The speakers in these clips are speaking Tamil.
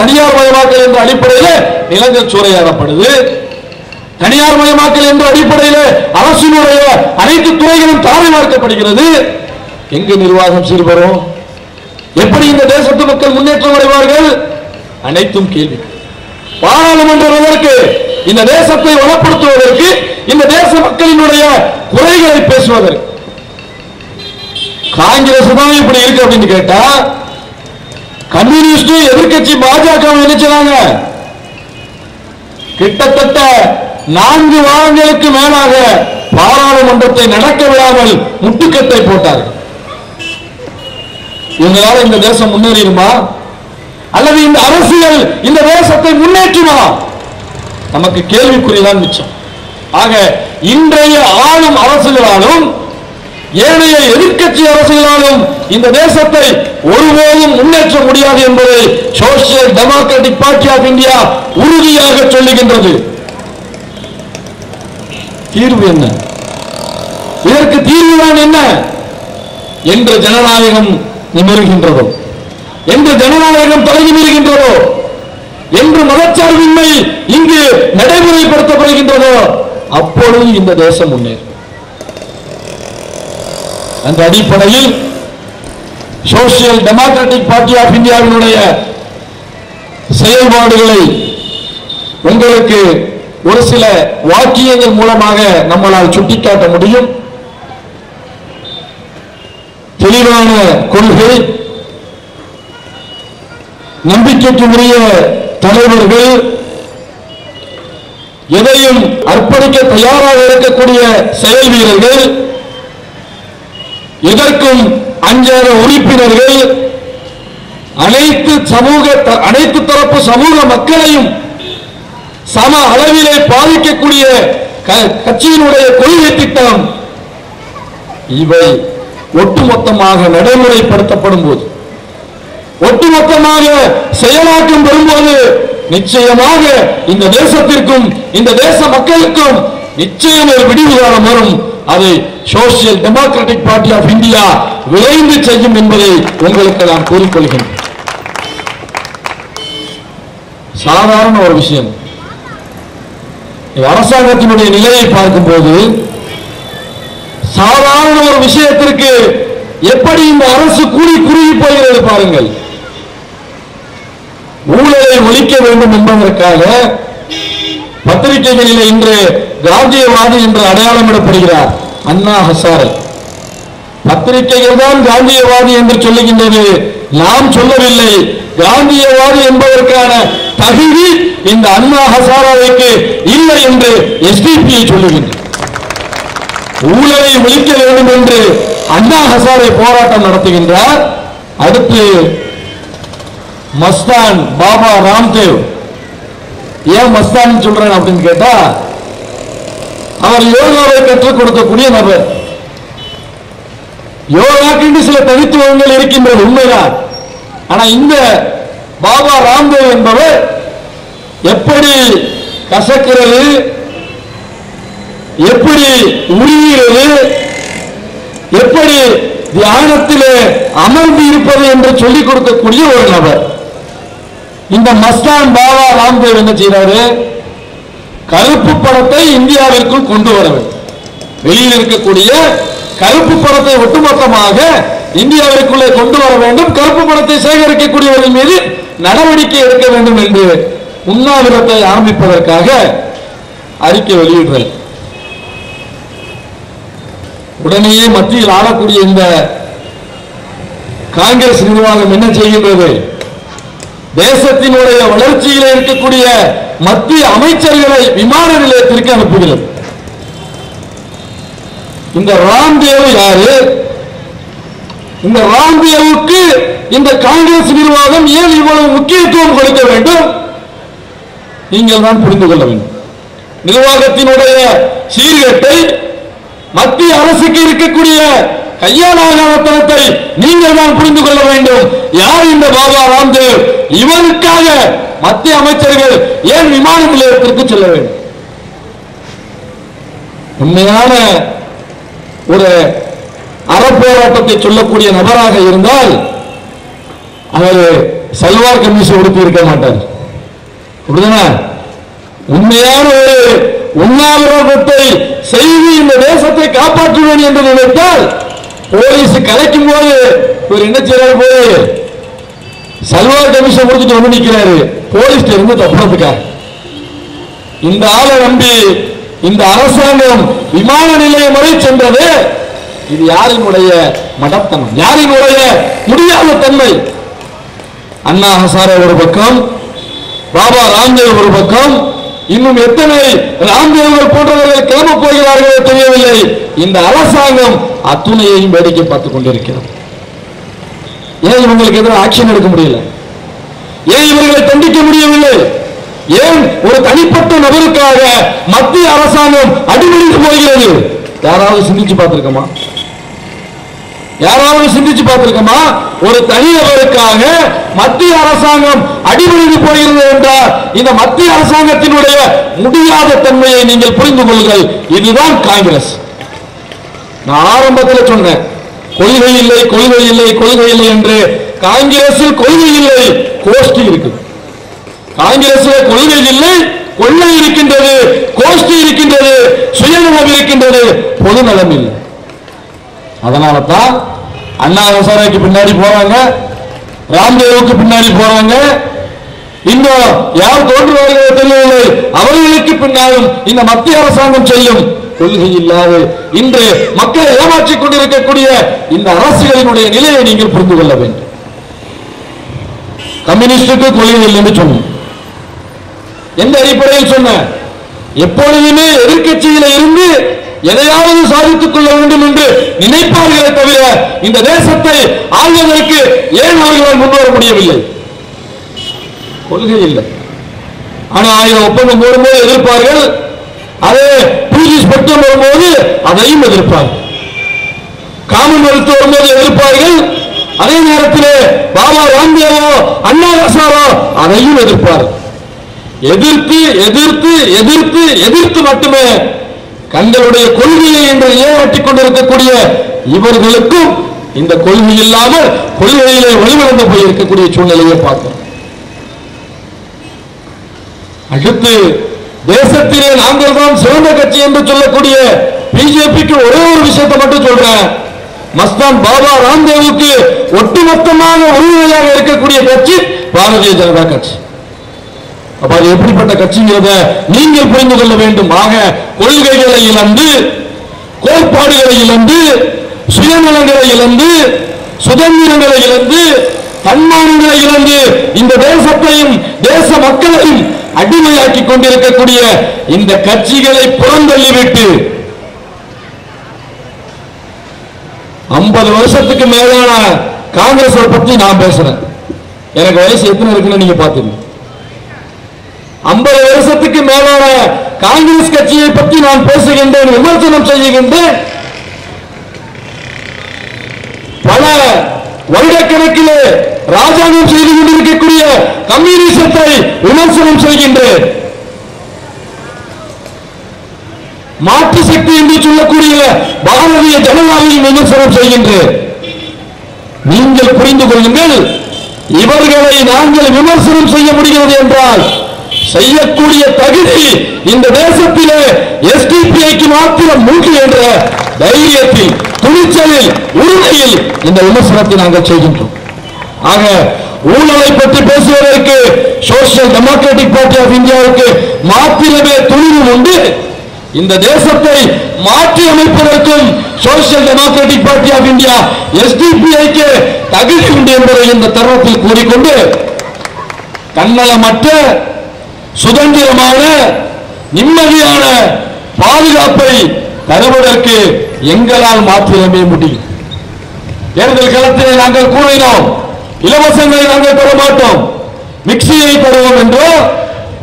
தனியார் மயமாக்கல் என்ற அடிப்படையில் நிலங்கள் சூறையாடப்படுது. தனியார் மயமாக்கல் என்ற அடிப்படையில் அரசினுடைய அனைத்து துறைகளும் தாரை பார்க்கப்படுகிறது எங்கு நிர்வாகம் சீர்வரும் எப்படி இந்த தேசத்து மக்கள் முன்னேற்றம் அடைவார்கள்? அனைத்தும் கேள்வி. பாராளுமன்றத்திற்கு இந்த தேசத்தை வளப்படுத்துவதற்கு இந்த தேச மக்களினுடைய குறைகளை பேசுவதற்கு. காங்கிரஸ் தான் இப்படி இருக்கு அப்படின்னு கேட்டா கம்யூனிஸ்ட் எதிர்க்கட்சி பாஜக நினைச்சாங்க. கிட்டத்தட்ட நான்கு வாரங்களுக்கு மேலாக பாராளுமன்றத்தை நடக்க விடாமல் முட்டுக்கட்டை போட்டார்கள். இவங்களால இந்த தேசம் முன்னேறிடுமா அல்லது இந்த அரசியல் இந்த தேசத்தை முன்னேற்றுமா? நமக்கு கேள்விக்குறிதான் மிச்சம். ஆக இன்றைய ஆளும் அரசுகளாலும் ஏனைய எதிர்க்கட்சி அரசுகளாலும் இந்த தேசத்தை ஒருபோதும் முன்னேற்ற முடியாது என்பதை social democratic party of India உறுதியாக சொல்லுகின்றது. தீர்வு என்ன? இதற்கு தீர்வுதான் என்ன? என்று ஜனநாயகம் நிமிர்கின்றதோ? என்று ஜனநாயகம் தலை நிமிர்கின்றதோ? என்று மதச்சார்பின்மை இங்கு நடைமுறைப்படுத்தப்படுகின்றதோ? அப்பொழுது இந்த தேசம் முன்னேறும். அந்த அடிப்படையில் சோசியல் டெமோக்ராட்டிக் பார்ட்டி ஆஃப் இந்தியாவினுடைய செயல்பாடுகளை உங்களுக்கு ஒரு சில வாக்கியங்கள் மூலமாக நம்மளால் சுட்டிக்காட்ட முடியும். தெளிவான கொள்கை நம்பிக்கைக்கு உரிய தலைவர்கள் எதையும் அர்ப்பணிக்க தயாராக இருக்கக்கூடிய செயல் வீரர்கள் எதற்கும் அஞ்சாத உறுப்பினர்கள் அனைத்து சமூக த- அனைத்து தரப்பு சமூக மக்களையும் சம அளவிலே பாதிக்கக்கூடிய க- கட்சியினுடைய கொள்கை திட்டம் இவை ஒட்டுமொத்தமாக நடைமுறைப்படுத்தப்படும் போது ஒட்டுமொத்தமாக செயலாக்கம் வரும்போது நிச்சயமாக இந்த தேசத்திற்கும் இந்த தேச மக்களுக்கும் நிச்சயம் ஒரு விடிவு காலம் வரும். அதை social democratic party of India விரைந்து செய்யும் என்பதை உங்களுக்கு நான் கூறிக்கொள்கிறேன். சாதாரண ஒரு விஷயம். அரசாங்கத்தினுடைய நிலையை பார்க்கும்போது சாதாரண ஒரு விஷயத்திற்கு எப்படி இந்த அரசு கூறி குறுகி போகிறது பாருங்கள். ஊழலை ஒழிக்க வேண்டும் என்பதற்காக பத்திரிகைகளில் இன்று காந்தியவாதி என்று அடையாளமிடப்படுகிறார் அண்ணா ஹசாரே பத்திரிகைகள் தான் காந்தியவாதி என்று சொல்லுகின்றது. நாம் சொல்லவில்லை. காந்தியவாதி என்பதற்கான தகுதி இந்த அண்ணா ஹசாராவுக்கு இல்லை என்று எஸ்டிபி சொல்லுகின்றது. ஊழலை ஒழிக்க வேண்டும் என்று அண்ணா ஹசாரே போராட்டம் நடத்துகின்றார். அடுத்து மஸ்தான் பாபா ராம்தேவ். ஏன் மஸ்தான் சொல்றேன் அப்படின்னு கேட்டா அவர் யோகாவை கற்றுக் கொடுக்கக்கூடிய நபர். யோகாக்கு சில தனித்துவங்கள் இருக்கின்றது உண்மைதான். ஆனா இந்த பாபா ராம்தேவ் என்பவர் எப்படி கசக்கிறது எப்படி உருகிறது எப்படி தியானத்திலே அமர்ந்து இருப்பது என்று சொல்லிக் கொடுக்கக்கூடிய ஒரு நபர். இந்த மஸ்தான் பாபா ராம்தேவ் என்ன செய்றாரு? கருப்பு படத்தை இந்தியாவிற்குள் கொண்டு வர வேண்டும். வெளியில் இருக்கக்கூடிய கருப்பு படத்தை ஒட்டுமொத்தமாக இந்தியாவிற்குள்ளே கொண்டு வர வேண்டும். கருப்பு படத்தை சேகரிக்கக்கூடியவர்கள் மீது நடவடிக்கை எடுக்க வேண்டும் என்று உண்ணாவிரத்தை ஆரம்பிப்பதற்காக அறிக்கை வெளியிடுறார் உடனேயே மத்தியில் ஆளக்கூடிய இந்த காங்கிரஸ் நிர்வாகம் என்ன செய்கின்றது? தேசத்தினுடைய வளர்ச்சியில் இருக்கக்கூடிய மத்திய அமைச்சர்களை விமான நிலையத்திற்கு அனுப்புகிறது. இந்த ராம்தேவ் யாரு? இந்த ராம்தேவுக்கு இந்த காங்கிரஸ் நிர்வாகம் ஏன் இவ்வளவு முக்கியத்துவம் கொடுக்க வேண்டும்? நீங்கள் தான் புரிந்து கொள்ள வேண்டும். நிர்வாகத்தினுடைய சீர்கேட்டை மத்திய அரசுக்கு இருக்கக்கூடிய கையாளாகத்தனத்தை நீங்கள் தான் புரிந்து கொள்ள வேண்டும். யார் இந்த பாபா ராம்தேவ்? இவனுக்காக மத்திய அமைச்சர்கள் ஏன் விமான நிலையத்திற்கு செல்ல வேண்டும்? உண்மையான ஒரு அறப்போராட்டத்தை சொல்லக்கூடிய நபராக இருந்தால் அவர் சல்வார் கமிஷன் உடுத்தி இருக்க மாட்டார். அப்படிதானே? உண்மையான ஒரு உண்ணாவிரதத்தை செய்து இந்த தேசத்தை காப்பாற்றுவேன் என்று நினைத்தால் போலீஸ் கலைக்கும் போது இவர் என்ன செய்யறாரு போய் சல்வார் கமிஷன் கொடுத்துட்டு வந்து நிக்கிறாரு. போலீஸ் இருந்து தப்புறதுக்காக இந்த ஆளை நம்பி இந்த அரசாங்கம் விமான நிலையம் வரை சென்றது. இது யாரினுடைய மடத்தனம்? யாரினுடைய முடியாத தன்மை? அண்ணா ஹசாரே ஒரு பக்கம் பாபா ராம்தேவ் ஒரு பக்கம். இன்னும் எத்தனை ராம்தேவர்கள் போன்றவர்கள் கிளம்ப போகிறார்களோ தெரியவில்லை. இந்த அரசாங்கம் அத்துணையையும் வேடிக்கை பார்த்துக் கொண்டிருக்கிறது. ஏன் இவங்களுக்கு எதிராக ஆக்ஷன் எடுக்க முடியல? ஏன் இவர்களை தண்டிக்க முடியவில்லை? ஏன் ஒரு தனிப்பட்ட நபருக்காக மத்திய அரசாங்கம் அடிமடித்து போகிறது? யாராவது சிந்திச்சு பார்த்திருக்கோமா? யாராவது சிந்திச்சு பார்த்திருக்கோமா? ஒரு தனிநபருக்காக மத்திய அரசாங்கம் அடிபணிந்து போகிறது என்றால் இந்த மத்திய அரசாங்கத்தினுடைய முடியாத தன்மையை நீங்கள் புரிந்து கொள்ளுங்கள். இதுதான் காங்கிரஸ். நான் ஆரம்பத்தில் சொன்னேன் கொள்கை இல்லை கொள்கை இல்லை கொள்கை இல்லை என்று காங்கிரஸில் கொள்கை இல்லை கோஷ்டி இருக்குது. காங்கிரஸில் கொள்கை இல்லை கொள்ளை இருக்கின்றது கோஷ்டி இருக்கின்றது சுயநலம் இருக்கின்றது பொது நலம் இல்லை. அதனால தான் அண்ணா ஹசாரேக்கு பின்னாடி போறாங்க ராம்தேவுக்கு பின்னாடி போறாங்க இன்னும் யார் தோன்றுவார்களோ தெரியவில்லை. அவர்களுக்கு பின்னாலும் இந்த மத்திய அரசாங்கம் செய்யும் கொள்கை இல்லாது இன்று மக்களை ஏமாற்றிக் கொண்டிருக்கக்கூடிய இந்த அரசுகளினுடைய நிலையை நீங்கள் புரிந்து கொள்ள வேண்டும். கம்யூனிஸ்டுக்கு கொள்கை இல்லை என்று சொன்னோம். எந்த அடிப்படையில் சொன்ன? எப்பொழுதுமே எதிர்க்கட்சியில இருந்து எதையாவது சாதித்துக் கொள்ள வேண்டும் என்று நினைப்பார்களே தவிர இந்த தேசத்தை ஆள்வதற்கு ஏன் அவர்களால் முன்வர முடியவில்லை? கொள்கை இல்லை. ஆனா ஆயிரம் ஒப்பந்தம் போடும்போது எதிர்ப்பார்கள். அதே பூஜி ஸ்பெக்ட்ரம் வரும்போது அதையும் எதிர்ப்பார்கள். காமன்வெல்த் வரும்போது எதிர்ப்பார்கள். அதே நேரத்தில் பாபா ராம்தேவோ அண்ணா ஹசாரோ அதையும் எதிர்ப்பார் எதிர்த்து எதிர்த்து எதிர்த்து எதிர்த்து மட்டுமே தங்களுடைய கொள்கையை என்று ஏமாற்றி கொண்டிருக்கக்கூடிய இவர்களுக்கும் இந்த கொள்கை இல்லாமல் கொள்கையிலே வழிவழந்து போய் இருக்கக்கூடிய சூழ்நிலையை பார்க்கிறோம். அடுத்து தேசத்திலே நாங்கள் தான் சிறந்த கட்சி என்று சொல்லக்கூடிய பிஜேபிக்கு ஒரே ஒரு விஷயத்தை மட்டும் சொல்றேன். மஸ்தான் பாபா ராம்தேவுக்கு ஒட்டுமொத்தமாக உறுதுணையாக இருக்கக்கூடிய கட்சி பாரதிய ஜனதா கட்சி. அப்ப அது எப்படிப்பட்ட கட்சிங்கிறத நீங்கள் புரிந்து கொள்ள வேண்டும். ஆக கொள்கைகளை இழந்து கோட்பாடுகளை இழந்து சுயநலங்களை இழந்து சுதந்திரங்களை இழந்து தன்மானங்களை இழந்து இந்த தேசத்தையும் தேச மக்களையும் அடிமையாக்கி கொண்டிருக்கக்கூடிய இந்த கட்சிகளை புறந்தள்ளிவிட்டு ஐம்பது வருஷத்துக்கு மேலான காங்கிரஸை பத்தி நான் பேசுறேன். எனக்கு வயசு எத்தனை இருக்குன்னு நீங்க பாத்துங்க ஐம்பது வருஷத்துக்கு மேலான காங்கிரஸ் கட்சியை பற்றி நான் பேசுகின்றேன் விமர்சனம் செய்கின்றேன். பல வருடக்கணக்கிலே ராஜாங்கம் செய்து கொண்டிருக்கக்கூடிய கம்யூனிசத்தை விமர்சனம் செய்கின்றேன். மாற்று சக்தி என்று சொல்லக்கூடிய பாரதிய ஜனதாவையும் விமர்சனம் செய்கின்றேன். நீங்கள் புரிந்து கொள்ளுங்கள் இவர்களை நாங்கள் விமர்சனம் செய்ய முடிகிறது என்றால் செய்யக்கூடிய தகுதி இந்த தேசத்திலே எஸ்டிபிஐக்கு மாத்திரம் மூன்று என்ற தைரியத்தில் துணிச்சலில் உரிமையில் இந்த விமர்சனத்தை நாங்கள் செய்கின்றோம். ஆக ஊழலை பற்றி பேசுவதற்கு சோசியல் டெமோக்ராட்டிக் பார்ட்டி ஆஃப் இந்தியாவுக்கு மாத்திரமே துணிவு உண்டு. இந்த தேசத்தை மாற்றி அமைப்பதற்கும் social democratic party of India எஸ்டிபிஐக்கு தகுதி உண்டு என்பதை இந்த தருணத்தில் கூறிக்கொண்டு தன்னலமற்ற சுதந்திரமான நிம்மதியான பாதுகாப்பை தருவதற்கு எங்களால் மாற்றியமே முடியும். தேர்தல் களத்தில் நாங்கள் கூறினோம் இலவசங்களை நாங்கள் பெற மாட்டோம் மிக்சியை தருவோம் என்றோ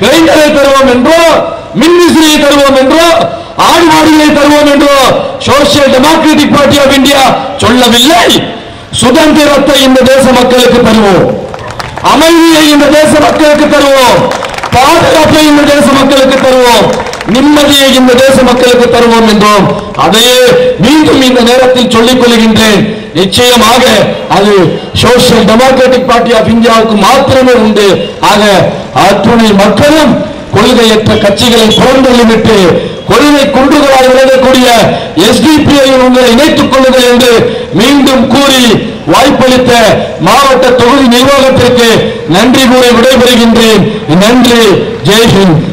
கிரைண்டரை தருவோம் என்றோ மின்விசிறியை தருவோம் என்றோ ஆடு மாடுகளை தருவோம் என்றோ social democratic party of India சொல்லவில்லை. சுதந்திரத்தை இந்த தேச மக்களுக்கு தருவோம். அமைதியை இந்த தேச மக்களுக்கு தருவோம். பாதுகாப்பை இந்த தேச மக்களுக்கு தருவோம். நிம்மதியை இந்த தேச மக்களுக்கு தருவோம் என்றோம். அதையே மீண்டும் இந்த நேரத்தில் சொல்லிக் கொள்கின்றேன். நிச்சயமாக அது சோசியல் டெமோக்ராட்டிக் பார்ட்டி ஆஃப் இந்தியாவுக்கு மாத்திரமே உண்டு. ஆக அத்துணை மக்களும் கொள்கையற்ற கட்சிகளை புறந்தள்ளிவிட்டு கொள்கை குன்றுகளால் விலகக்கூடிய எஸ்டிபிஐ உங்களை இணைத்துக் கொள்ளுங்கள் என்று மீண்டும் கூறி வாய்ப்பளித்த மாவட்ட தொகுதி நிர்வாகத்திற்கு நன்றி கூறி விடைபெறுகின்றேன். நன்றி. ஜெய்ஹிந்த்